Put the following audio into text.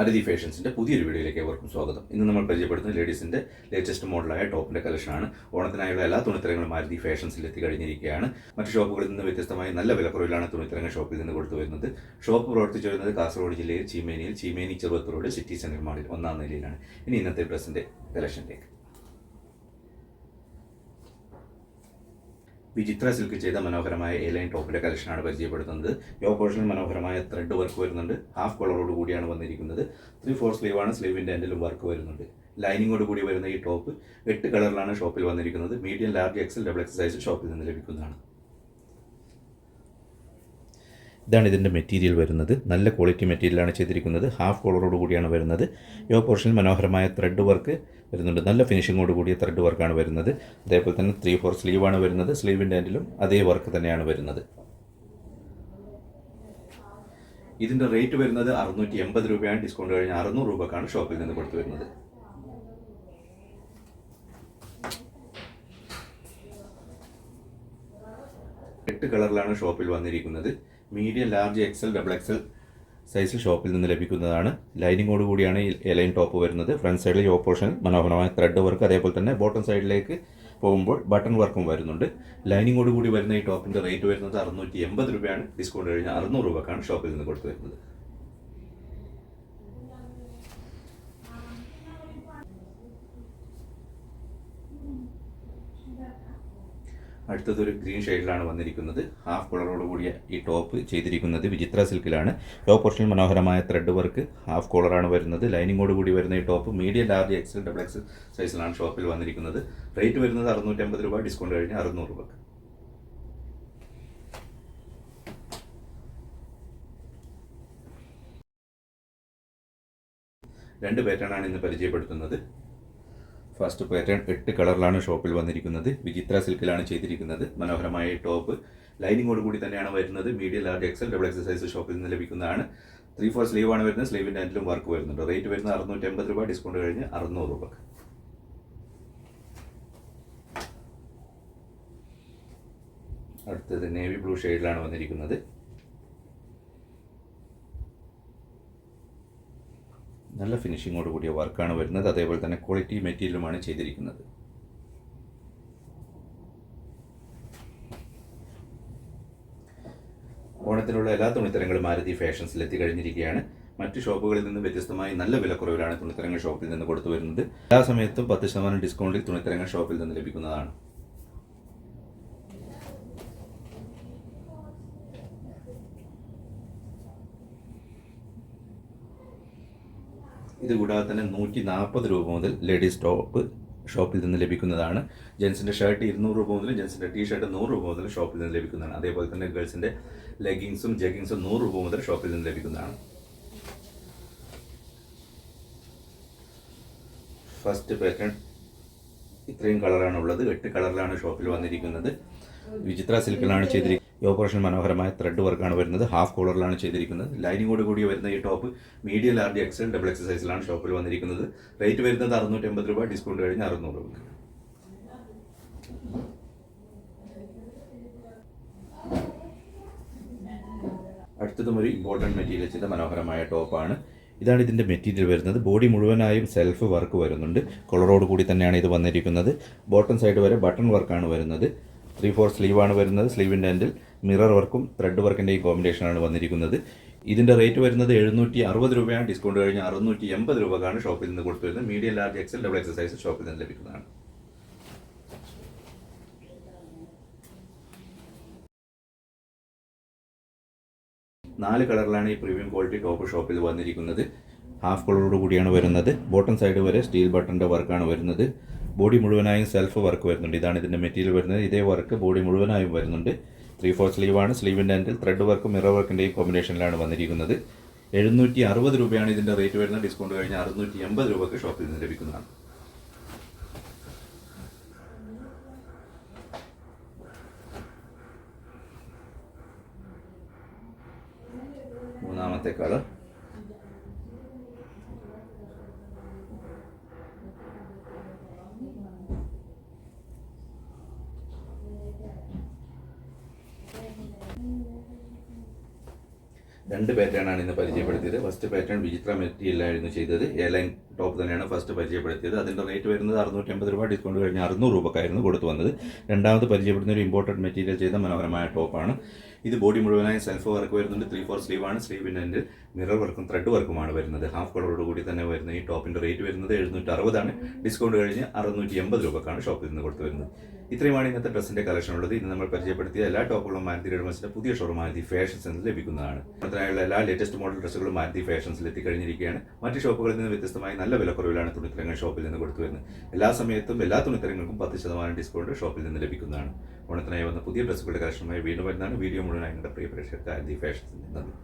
ആരതി ഫാഷൻസിന്റെ പുതിയൊരു വീഡിയോയിലേക്ക് ഏവർക്കും സ്വാഗതം. ഇന്ന് നമ്മൾ പരിചയപ്പെടുത്തുന്ന ലേഡീസിന്റെ ലേറ്റസ്റ്റ് മോഡലായ ടോപ്പിന്റെ കളക്ഷനാണ് ഓണത്തിനായുള്ള എല്ലാ തുണിത്തരങ്ങളും ആരതി ഫാഷൻസിൽ എത്തി കഴിഞ്ഞിരിക്കുകയാണ്. മറ്റു ഷോപ്പുകളിൽ നിന്ന് വ്യത്യസ്തമായി നല്ല വിലക്കുറവിലാണ് തുണിത്തരങ്ങൾ ഷോപ്പിൽ നിന്ന് കൊടുത്തു വരുന്നത്. ഷോപ്പ് പ്രവർത്തിച്ചു വരുന്നത് കാസർഗോഡ് ജില്ലയിൽ ചീമേനിയിൽ ചീമേനി ചെറുവത്തൂർ സിറ്റി സെന്റർ മാളിൽ ഒന്നാം നിലയിലാണ്. ഇനി ഇന്നത്തെ ഡ്രസ്സിന്റെ കളക്ഷനിലേക്ക് വിചിത്ര സിൽക്ക് ചെയ്ത മനോഹരമായ എ ലൈൻ ടോപ്പിന്റെ കളക്ഷനാണ് പരിചയപ്പെടുത്തുന്നത്. യോ പോർഷനിൽ മനോഹരമായ ത്രെഡ് വർക്ക് വരുന്നുണ്ട്. ഹാഫ് കളറോട് കൂടിയാണ് വന്നിരിക്കുന്നത്. ത്രീ ഫോർ സ്ലീവ് ആണ് സ്ലീവിന്റെ എൻഡിലും വർക്ക് വരുന്നുണ്ട്. ലൈനിങ്ങോട് കൂടി വരുന്ന ഈ ടോപ്പ് എട്ട് കളറിലാണ് ഷോപ്പിൽ വന്നിരിക്കുന്നത്. Medium large XL double X size ഷോപ്പിൽ നിന്ന് ലഭിക്കുന്നതാണ്. ഇതാണ് ഇതിന്റെ മെറ്റീരിയൽ വരുന്നത്. നല്ല ക്വാളിറ്റി മെറ്റീരിയലാണ് ചെയ്തിരിക്കുന്നത്. ഹാഫ് കോളറോട് കൂടിയാണ് വരുന്നത്. യോ പോർഷനിൽ മനോഹരമായ ത്രെഡ് വർക്ക് വരുന്നുണ്ട്. നല്ല ഫിനിഷിങ്ങോട് കൂടിയ ത്രെഡ് വർക്കാണ് വരുന്നത്. അതേപോലെ തന്നെ ത്രീ ഫോർ സ്ലീവാണ് വരുന്നത്. സ്ലീവിന്റെ എൻഡിലും അതേ വർക്ക് തന്നെയാണ് വരുന്നത്. ഇതിന്റെ റേറ്റ് വരുന്നത് അറുന്നൂറ്റി എൺപത് രൂപയാണ്. ഡിസ്കൗണ്ട് കഴിഞ്ഞാൽ അറുന്നൂറ് രൂപക്കാണ് ഷോപ്പിൽ നിന്ന് കൊടുത്തു വരുന്നത്. എട്ട് കളറിലാണ് ഷോപ്പിൽ വന്നിരിക്കുന്നത്. Medium large XL double XL size ഷോപ്പിൽ നിന്ന് ലഭിക്കുന്നതാണ്. ലൈനിങ്ങോട് കൂടിയാണ് ഈ എലൈൻ ടോപ്പ് വരുന്നത്. ഫ്രണ്ട് സൈഡിൽ യോ പോർഷൻ മനോഹരമായ ത്രെഡ് വർക്ക് അതേപോലെ തന്നെ ബോട്ടം സൈഡിലേക്ക് പോകുമ്പോൾ ബട്ടൺ വർക്കും വരുന്നുണ്ട്. ലൈനിങ്ങോട് കൂടി വരുന്ന ഈ ടോപ്പിന്റെ റേറ്റ് വരുന്നത് അറുന്നൂറ്റി എൺപത് രൂപയാണ്. ഡിസ്കൗണ്ട് കഴിഞ്ഞാൽ അറുന്നൂറ് രൂപക്കാണ് ഷോപ്പിൽ നിന്ന് കൊടുത്തു വരുന്നത്. അടുത്തത് ഒരു ഗ്രീൻ ഷെയ്ഡിലാണ് വന്നിരിക്കുന്നത്. ഹാഫ് കോളറോട് കൂടിയ ഈ ടോപ്പ് ചെയ്തിരിക്കുന്നത് വിചിത്ര സിൽക്കിലാണ്. ലോ പോർഷനിൽ മനോഹരമായ ത്രെഡ് വർക്ക് ഹാഫ് കോളറാണ് വരുന്നത്. ലൈനിങ്ങോട് കൂടി വരുന്ന ഈ top medium large XL double X സൈസിലാണ് ഷോപ്പിൽ വന്നിരിക്കുന്നത്. റേറ്റ് വരുന്നത് അറുന്നൂറ്റമ്പത് രൂപ ഡിസ്കൗണ്ട് കഴിഞ്ഞ് അറുന്നൂറ് രൂപ. രണ്ട് പാറ്റേണാണ് ഇന്ന് പരിചയപ്പെടുത്തുന്നത്. ഫസ്റ്റ് പാറ്റേൺ എട്ട് കളറിലാണ് ഷോപ്പിൽ വന്നിരിക്കുന്നത്. വിചിത്ര സിൽക്കിലാണ് ചെയ്തിരിക്കുന്നത്. മനോഹരമായ ടോപ്പ് ലൈനിങ്ങോട് കൂടി തന്നെയാണ് വരുന്നത്. Medium large XL double XL size ഷോപ്പിൽ നിന്ന് ലഭിക്കുന്നതാണ്. ത്രീ ഫോർ സ്ലീവ് ആണ് വരുന്നത്. സ്ലീവിന്റെ അതിലും വർക്ക് വരുന്നുണ്ട്. റേറ്റ് വരുന്നത് അറുന്നൂറ്റി അമ്പത് രൂപ. ഡിസ്കൗണ്ട് കഴിഞ്ഞ് അറുന്നൂറ് രൂപ അടുത്തത് നേവി ബ്ലൂ ഷെയ്ഡിലാണ് വന്നിരിക്കുന്നത്. നല്ല ഫിനിഷിങ്ങോട് കൂടിയ വർക്കാണ് വരുന്നത്. അതേപോലെ തന്നെ ക്വാളിറ്റി മെറ്റീരിയലുമാണ് ചെയ്തിരിക്കുന്നത്. ഓണത്തിനുള്ള എല്ലാ തുണിത്തരങ്ങളും മാരുതി ഫാഷൻസിൽ എത്തിക്കഴിഞ്ഞിരിക്കുകയാണ്. മറ്റ് ഷോപ്പുകളിൽ നിന്ന് വ്യത്യസ്തമായി നല്ല വിലക്കുറവിലാണ് തുണിത്തരങ്ങൾ ഷോപ്പിൽ നിന്ന് കൊടുത്തു വരുന്നത്. എല്ലാ സമയത്തും പത്ത് ശതമാനം ഡിസ്കൗണ്ടിൽ തുണിത്തരങ്ങൾ ഷോപ്പിൽ നിന്ന് ലഭിക്കുന്നതാണ്. ഇത് കൂടാതെ തന്നെ നൂറ്റി നാൽപ്പത് രൂപ മുതൽ ലേഡീസ് ടോപ്പ് ഷോപ്പിൽ നിന്ന് ലഭിക്കുന്നതാണ്. ജെൻസിന്റെ ഷർട്ട് ഇരുന്നൂറ് രൂപ മുതൽ ജെൻസിന്റെ ടീ ഷർട്ട് നൂറ് രൂപ മുതൽ ഷോപ്പിൽ നിന്ന് ലഭിക്കുന്നതാണ്. അതേപോലെ തന്നെ ഗേൾസിന്റെ ലെഗിങ്സും ജഗിങ്സും നൂറ് രൂപ മുതൽ ഷോപ്പിൽ നിന്ന് ലഭിക്കുന്നതാണ്. ഫസ്റ്റ് പാറ്റേൺ ഇത്രയും കളറാണ് ഉള്ളത് എട്ട് കളറിലാണ് ഷോപ്പിൽ വന്നിരിക്കുന്നത്. വിചിത്ര സിൽക്കിലാണ് ചെയ്തിരിക്കുന്നത്. ഈ ഓപ്പറേഷൻ മനോഹരമായ ത്രെഡ് വർക്കാണ് വരുന്നത്. ഹാഫ് കോളറിലാണ് ചെയ്തിരിക്കുന്നത്. ലൈനിങ്ങോട് കൂടി വരുന്ന ഈ top medium large XL double എക്സസൈസിലാണ് ഷോപ്പിൽ വന്നിരിക്കുന്നത്. റേറ്റ് വരുന്നത് അറുന്നൂറ്റി അമ്പത് രൂപ ഡിസ്കൗണ്ട് കഴിഞ്ഞ് അറുന്നൂറ് രൂപ. അടുത്തതും ഒരു ഇമ്പോർട്ടന്റ് മെറ്റീരിയൽ ചെയ്ത മനോഹരമായ ടോപ്പാണ് ഇതാണ് ഇതിന്റെ മെറ്റീരിയൽ വരുന്നത്. ബോഡി മുഴുവനായും സെൽഫ് വർക്ക് വരുന്നുണ്ട്. കളറോട് കൂടി തന്നെയാണ് ഇത് വന്നിരിക്കുന്നത്. ബോട്ടം സൈഡ് വരെ ബട്ടൺ വർക്കാണ് വരുന്നത്. ത്രീ ഫോർ സ്ലീവാണ് വരുന്നത്. സ്ലീവിന്റെ എൻഡിൽ മിറർ വർക്കും ത്രെഡ് വർക്കിന്റെയും കോമ്പിനേഷനാണ് വന്നിരിക്കുന്നത്. ഇതിന്റെ റേറ്റ് വരുന്നത് എഴുന്നൂറ്റി അറുപത് രൂപയാണ്. ഡിസ്കൗണ്ട് കഴിഞ്ഞ് അറുന്നൂറ്റി എൺപത് രൂപക്കാണ് ഷോപ്പിൽ നിന്ന് കൊടുത്തു വരുന്നത് medium large XL double X size ഷോപ്പിൽ നിന്ന് ലഭിക്കുന്നതാണ്. നാല് കളറിലാണ് ഈ പ്രീമിയം ക്വാളിറ്റി ടോപ്പ് ഷോപ്പിൽ വന്നിരിക്കുന്നത്. ഹാഫ് കളറോട് കൂടിയാണ് വരുന്നത്. ബോട്ടം സൈഡ് വരെ സ്റ്റീൽ ബട്ടന്റെ വർക്കാണ് വരുന്നത്. ബോഡി മുഴുവനായും സെൽഫ് വർക്ക് വരുന്നുണ്ട്. ഇതാണ് ഇതിന്റെ മെറ്റീരിയൽ വരുന്നത്. ഇതേ വർക്ക് ബോഡി മുഴുവനായും വരുന്നുണ്ട്. ത്രീ ഫോർ സ്ലീവാണ് സ്ലീവിന്റെ എൻഡിൽ ത്രെഡ് വർക്കും മിറർ വർക്കിന്റെയും കോമ്പിനേഷനിലാണ് വന്നിരിക്കുന്നത്. എഴുന്നൂറ്റി അറുപത് രൂപയാണ് ഇതിന്റെ റേറ്റ് വരുന്നത്. ഡിസ്കൗണ്ട് കഴിഞ്ഞാൽ അറുന്നൂറ്റി എൺപത് രൂപയ്ക്ക് ഷോപ്പിൽ നിന്ന് ലഭിക്കുന്നതാണ്. മൂന്നാമത്തെ കളർ രണ്ട് പാറ്റേൺ ആണ് ഇന്ന് പരിചയപ്പെടുത്തിയത്. ഫസ്റ്റ് പാറ്റേൺ വിചിത്ര മെറ്റീരിയലായിരുന്നു ചെയ്തത്. എയർലൈൻ ടോപ്പ് തന്നെയാണ് ഫസ്റ്റ് പരിചയപ്പെടുത്തിയത്. അതിന്റെ റേറ്റ് വരുന്നത് അറുന്നൂറ്റി അമ്പത് രൂപ ഡിസ്കൗണ്ട് കഴിഞ്ഞ് അറുന്നൂറ് രൂപക്കായിരുന്നു കൊടുത്തു വന്നത്. രണ്ടാമത് പരിചയപ്പെടുന്ന ഒരു ഇമ്പോർട്ടഡ് മെറ്റീരിയൽ ചെയ്ത മനോഹരമായ ടോപ്പാണ് ഇത് ബോഡി മുഴുവനായി സെൽഫ് വർക്ക് വരുന്നുണ്ട്. ത്രീ ഫോർ സ്ലീവ് ആണ്. എന്റെ മിറർ വർക്കും ത്രെഡ് വർക്കുമാണ് വരുന്നത്. ഹാഫ് കളറോട് കൂടി തന്നെ വരുന്ന ഈ ടോപ്പിന്റെ റേറ്റ് വരുന്നത് എഴുന്നൂറ്റി അറുപതാണ് ഡിസ്കൗണ്ട് കഴിഞ്ഞ് അറുന്നൂറ്റി എൺപത് രൂപക്കാണ് ഷോപ്പിൽ നിന്ന് കൊടുത്തു വരുന്നത്. ഇത്രയുമാണ് ഇന്നത്തെ ഡ്രസ്സിന്റെ കളക്ഷൻ ഉള്ളത്. ഇന്ന് നമ്മൾ പരിചയപ്പെടുത്തിയ എല്ലാ ടോപ്പുകളും മാരുതി റെഡ്മസിന്റെ പുതിയ ഷോറൂം മാരുതി ഫാഷൻസ് എന്ന് ലഭിക്കുന്നതാണ്. അതിനായുള്ള എല്ലാ ലേറ്റസ്റ്റ് മോഡൽ ഡ്രസ്സുകളും മാരുതി ഫാഷൻസിൽ എത്തിക്കഴിഞ്ഞിരിക്കുകയാണ്. മറ്റ് ഷോപ്പുകളിൽ നിന്ന് വ്യത്യസ്തമായി നല്ല വിലക്കുറവിലാണ് തുണിത്തരങ്ങൾ ഷോപ്പിൽ നിന്ന് കൊടുത്തു വരുന്നത്. എല്ലാ സമയത്തും എല്ലാ തുണിത്തരങ്ങൾക്കും പത്ത് ശതമാനം ഡിസ്കൗണ്ട് ഷോപ്പിൽ നിന്ന് ലഭിക്കുന്നതാണ്. ഓണത്തിനായി വന്ന പുതിയ ഡ്രസ്സുകളുടെ കളക്ഷനുമായി വീണ്ടും വരുന്നതാണ് വീഡിയോ മുഴുവനായി. നിങ്ങളുടെ പ്രിയ പ്രേക്ഷകർക്ക് ആദ്യ ഫാഷൻ നന്ദി.